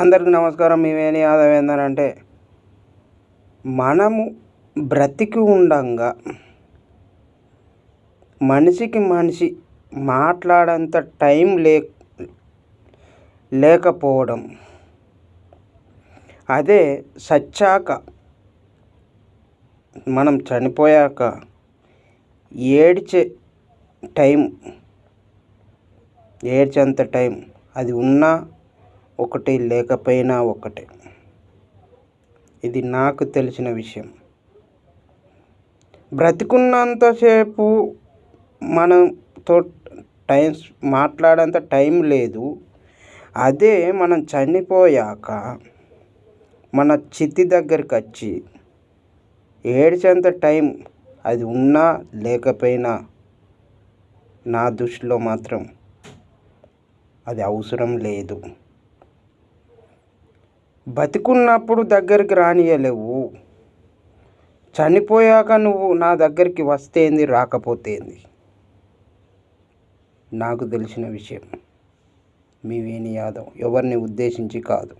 అందరికి నమస్కారం. మేమేని యాదవ్ ఏందనంటే మనము బ్రతికి ఉండంగా మనిషికి మనిషి మాట్లాడేంత టైం లే లేకపోవడం. అదే సచ్చాక మనం చనిపోయాక ఏడ్చే టైం ఏడ్చేంత టైం అది ఉన్నా ఒకటి లేకపోయినా ఒకటే. ఇది నాకు తెలిసిన విషయం. బ్రతికున్నంతసేపు మనతో టైం మాట్లాడేంత టైం లేదు. అదే మనం చనిపోయాక మన చితి దగ్గరికి వచ్చి ఏడ్చేంత టైం అది ఉన్నా లేకపోయినా నా దృష్టిలో మాత్రం అది అవసరం లేదు. బతికున్నప్పుడు దగ్గరికి రానియలేవు చనిపోయాక నువ్వు నా దగ్గరికి వస్తేంది రాకపోతేంది? నాకు తెలిసిన విషయం మీ వేణి యాదవ్ ఎవరిని ఉద్దేశించి కాదు.